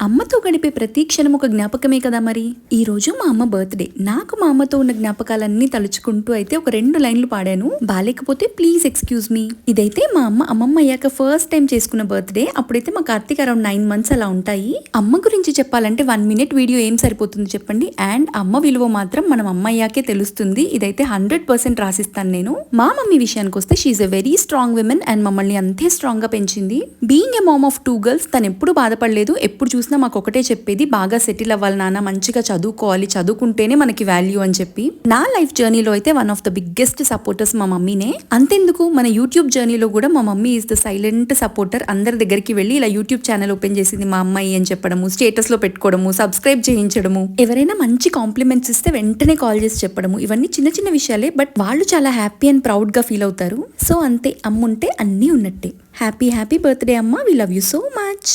అమ్మతో గడిపే ప్రతి క్షణం ఒక జ్ఞాపకమే కదా మరి? ఈ రోజు మా అమ్మ బర్త్డే. నాకు మా అమ్మతో ఉన్న జ్ఞాపకాలన్నీ తలుచుకుంటూ అయితే ఒక రెండు లైన్లు పాడాను. బాలేకపోతే ప్లీజ్ ఎక్స్క్యూజ్ మీ. ఇదైతే మా అమ్మ అమ్మమ్మ అయ్యాక ఫస్ట్ టైం చేసుకున్న బర్త్డే. అప్పుడైతే మా కార్తీక్ అరౌండ్ నైన్ మంత్స్ అలా ఉంటాయి. అమ్మ గురించి చెప్పాలంటే వన్ మినిట్ వీడియో ఏం సరిపోతుంది చెప్పండి. అండ్ అమ్మ విలువ మాత్రం మనం అమ్మ అయ్యాకే తెలుస్తుంది. ఇదైతే హండ్రెడ్ పర్సెంట్ రాసిస్తాను నేను. మా మమ్మీ విషయానికి వస్తే she's a very strong women and మమ్మల్ని అంతే స్ట్రాంగ్గా పెంచింది. Being a mom of two girls తను ఎప్పుడు బాధపడలేదు ఎప్పుడు చూసినా మాకు ఒకటే చెప్పేది బాగా సెటిల్ అవ్వాలి నాన్న మంచిగా చదువుకోవాలి చదువుకుంటేనే మనకి వాల్యూ అని చెప్పి. నా లైఫ్ జర్నీలో అయితే one of the biggest supporters మా మమ్మీనే. అంతెందుకు? మన యూట్యూబ్ జర్నీలో కూడా మా mummy is the silent supporter అందరి దగ్గరికి వెళ్ళి ఇలా యూట్యూబ్ ఛానల్ ఓపెన్ చేసింది మా అమ్మాయి అని చెప్పడము స్టేటస్లో పెట్టుకోవడము సబ్స్క్రైబ్ చేయించడము. ఎవరైనా మంచి కాంప్లిమెంట్స్ ఇస్తే వెంటనే కాల్ చేసి చెప్పడము. ఇవన్నీ చిన్న చిన్న విషయాలే బట్ వాళ్ళు చాలా హ్యాపీ అండ్ ప్రౌడ్గా ఫీల్ అవుతారు. సో అంతే అమ్ముంటే అన్నీ ఉన్నట్టే. హ్యాపీ హ్యాపీ బర్త్డే అమ్మ. We love you so much